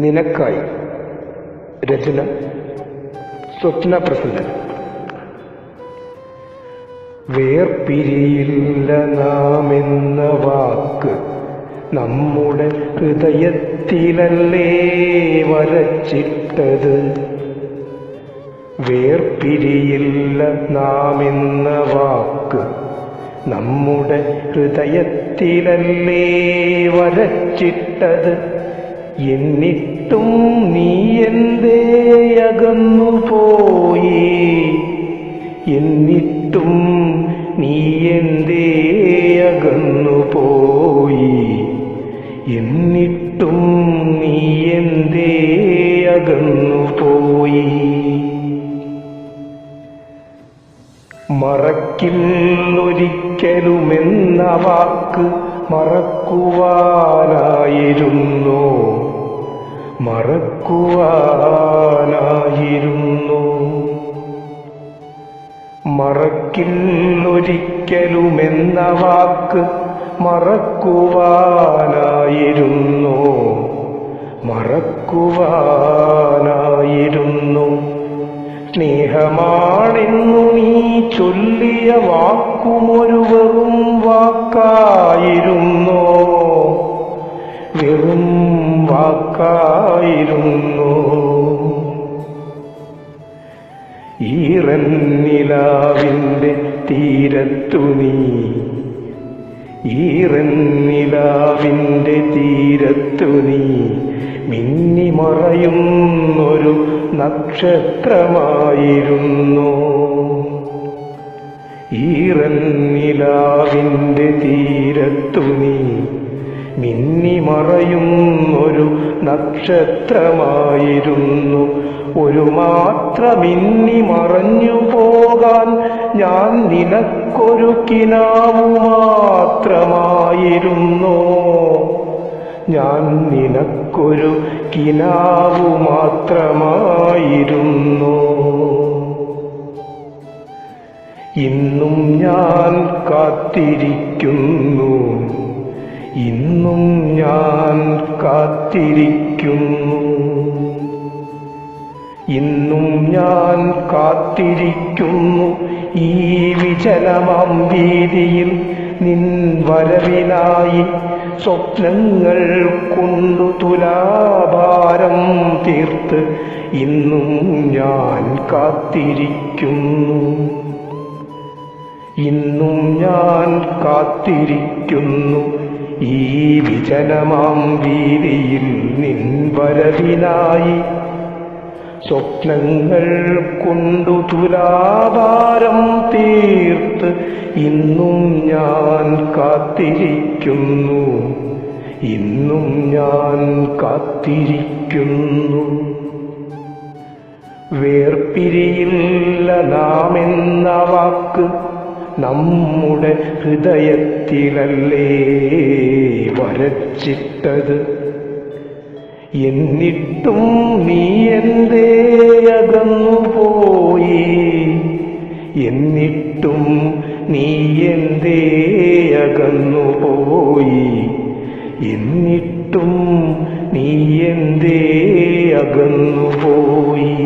നിനക്കായി രചന സ്വപ്ന പ്രസന്നൻ വേർപിരിയില്ല നാം എന്ന വാക്ക് നമ്മുടെ ഹൃദയത്തിലല്ലേ വരച്ചിട്ടത്? വേർപിരിയില്ല നാം എന്ന വാക്ക് നമ്മുടെ ഹൃദയത്തിലല്ലേ വരച്ചിട്ടത്? എന്നിട്ടും നീ എന്തേ അകന്നു പോയി? എന്നിട്ടും നീ എന്തേ അകന്നു പോയി? എന്നിട്ടും നീ എന്തേ അകന്നു പോയി? മറക്കില്ലൊരിക്കലുമെന്ന വാക്ക് മറക്കുവാനായിരുന്നു. മറക്കുവാനായിരുന്നു. മറക്കില്ലൊരിക്കലുമെന്ന വാക്ക് മറക്കുവാനായിരുന്നു. മറക്കുവാനായിരുന്നു. സ്നേഹമാണെന്നു നീ ചൊല്ലിയ വാക്കുമൊരു വെറും വാക്കായിരുന്നോ. ഈറന്നിലാവിന്റെ തീരത്തു നീ. ഈറന്നിലാവിന്റെ തീരത്തു നീ. മിന്നി മിന്നിമറയുന്നൊരു നക്ഷത്രമായിരുന്നു. ഈറന്നിലാവിന്റെ തീരത്തു നീ. മിന്നി മിന്നിമറയുന്നൊരു നക്ഷത്രമായിരുന്നു. ഒരു മാത്രമിന്നി മറഞ്ഞു പോകാൻ ഞാൻ നിനക്കൊരു കിനാവു മാത്രമായിരുന്നു? ഞാൻ നിനക്കൊരു കിനാവു മാത്രമായിരുന്നു? ഇന്നും ഞാൻ കാത്തിരിക്കുന്നു. ഇന്നും ഞാൻ കാത്തിരിക്കുന്നു. ഇന്നും ഞാൻ കാത്തിരിക്കുന്നു ഈ വിജനമാം വീതിയിൽ നിൻ വരവിനായി സ്വപ്നങ്ങൾ കൊണ്ടു തുലാഭാരം തീർത്ത് ഇന്നും ഞാൻ കാത്തിരിക്കുന്നു. ഇന്നും ഞാൻ കാത്തിരിക്കുന്നു ഈ വിജനമാം വീതിയിൽ നിൻ വരവിനായി സ്വപ്നങ്ങൾ കൊണ്ടു തുലാഭാരം തീർത്ത് ഇന്നും ഞാൻ കാത്തിരിക്കുന്നു. ഇന്നും ഞാൻ കാത്തിരിക്കുന്നു. വേർപിരിയില്ല നാം എന്ന വാക്ക് നമ്മുടെ ഹൃദയത്തിലല്ലേ വരച്ചിട്ടത്? എന്നിട്ടും നീ എന്തേ അകന്നു പോയി. എന്നിട്ടും നീ എന്തേ അകന്നു പോയി?